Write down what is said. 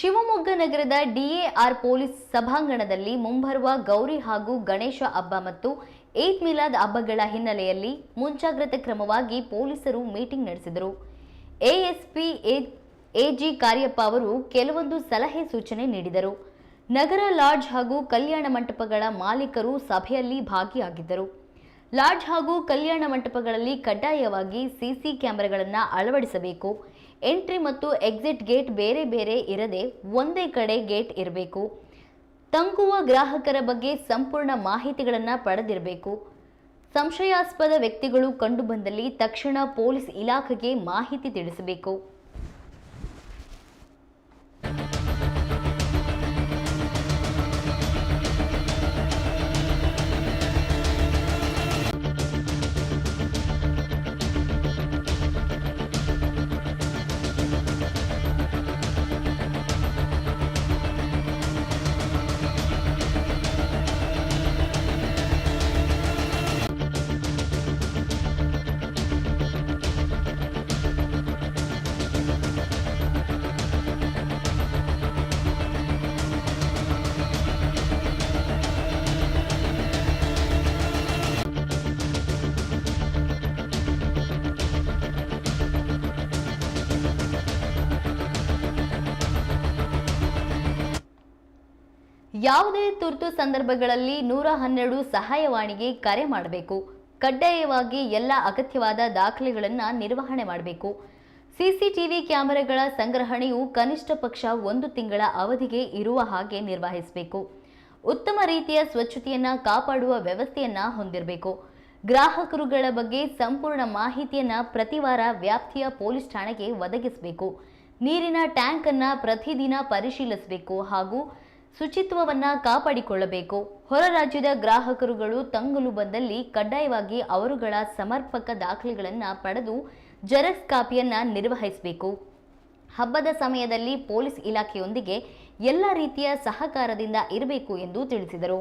ಶಿವಮೊಗ್ಗ ನಗರದ DAR police ಸಭಾಂಗಣದಲ್ಲಿ ಮುಂಬರುವ ಗೌರಿ ಹಾಗೂ ಗಣೇಶ ಹಬ್ಬ ಮತ್ತು ಏದ್ ಮಿಲಾದ್ ಹಬ್ಬಗಳ ಹಿನ್ನೆಲೆಯಲ್ಲಿ ಮುಂಜಾಗ್ರತೆ ಕ್ರಮವಾಗಿ ಪೊಲೀಸರು ಮೀಟಿಂಗ್ ನಡೆಸಿದರು. ಎಎಸ್ಪಿ ಎಜಿ ಕಾರ್ಯಪ್ಪ ಅವರು ಕೆಲವೊಂದು ಸಲಹೆ ಸೂಚನೆ ನೀಡಿದರು. ನಗರ ಲಾಡ್ಜ್ ಹಾಗೂ ಕಲ್ಯಾಣ ಮಂಟಪಗಳ ಮಾಲೀಕರು ಸಭೆಯಲ್ಲಿ ಭಾಗಿಯಾಗಿದ್ದರು. ಲಾಡ್ಜ್ ಹಾಗೂ ಕಲ್ಯಾಣ ಮಂಟಪಗಳಲ್ಲಿ ಕಡ್ಡಾಯವಾಗಿ ಸಿಸಿ ಕ್ಯಾಮೆರಾಗಳನ್ನು ಅಳವಡಿಸಬೇಕು. ಎಂಟ್ರಿ ಮತ್ತು ಎಕ್ಸಿಟ್ ಗೇಟ್ ಬೇರೆ ಬೇರೆ ಇರದೆ ಒಂದೇ ಕಡೆ ಗೇಟ್ ಇರಬೇಕು. ತಂಗುವ ಗ್ರಾಹಕರ ಬಗ್ಗೆ ಸಂಪೂರ್ಣ ಮಾಹಿತಿಗಳನ್ನು ಪಡೆದಿರಬೇಕು. ಸಂಶಯಾಸ್ಪದ ವ್ಯಕ್ತಿಗಳು ಕಂಡುಬಂದಲ್ಲಿ ತಕ್ಷಣ ಪೊಲೀಸ್ ಇಲಾಖೆಗೆ ಮಾಹಿತಿ ತಿಳಿಸಬೇಕು. ಯಾವುದೇ ತುರ್ತು ಸಂದರ್ಭಗಳಲ್ಲಿ ನೂರ ಹನ್ನೆರಡು ಸಹಾಯವಾಣಿಗೆ ಕರೆ ಮಾಡಬೇಕು. ಕಡ್ಡಾಯವಾಗಿ ಎಲ್ಲ ಅಗತ್ಯವಾದ ದಾಖಲೆಗಳನ್ನು ನಿರ್ವಹಣೆ ಮಾಡಬೇಕು. ಸಿಸಿಟಿವಿ ಕ್ಯಾಮೆರಾಗಳ ಸಂಗ್ರಹಣೆಯು ಕನಿಷ್ಠ ಪಕ್ಷ ಒಂದು ತಿಂಗಳ ಅವಧಿಗೆ ಇರುವ ಹಾಗೆ ನಿರ್ವಹಿಸಬೇಕು. ಉತ್ತಮ ರೀತಿಯ ಸ್ವಚ್ಛತೆಯನ್ನ ಕಾಪಾಡುವ ವ್ಯವಸ್ಥೆಯನ್ನ ಹೊಂದಿರಬೇಕು. ಗ್ರಾಹಕರುಗಳ ಬಗ್ಗೆ ಸಂಪೂರ್ಣ ಮಾಹಿತಿಯನ್ನ ಪ್ರತಿವಾರ ವ್ಯಾಪ್ತಿಯ ಪೊಲೀಸ್ ಠಾಣೆಗೆ ಒದಗಿಸಬೇಕು. ನೀರಿನ ಟ್ಯಾಂಕ್ ಅನ್ನ ಪ್ರತಿದಿನ ಪರಿಶೀಲಿಸಬೇಕು ಹಾಗೂ ಶುಚಿತ್ವವನ್ನ ಕಾಪಾಡಿಕೊಳ್ಳಬೇಕು. ಹೊರ ರಾಜ್ಯದ ಗ್ರಾಹಕರುಗಳು ತಂಗಲು ಬಂದಲ್ಲಿ ಕಡ್ಡಾಯವಾಗಿ ಅವರುಗಳ ಸಮರ್ಪಕ ದಾಖಲೆಗಳನ್ನು ಪಡೆದು ಜೆರಾಕ್ಸ್ ಕಾಪಿಯನ್ನು ನಿರ್ವಹಿಸಬೇಕು. ಹಬ್ಬದ ಸಮಯದಲ್ಲಿ ಪೊಲೀಸ್ ಇಲಾಖೆಯೊಂದಿಗೆ ಎಲ್ಲ ರೀತಿಯ ಸಹಕಾರದಿಂದ ಇರಬೇಕು ಎಂದು ತಿಳಿಸಿದರು.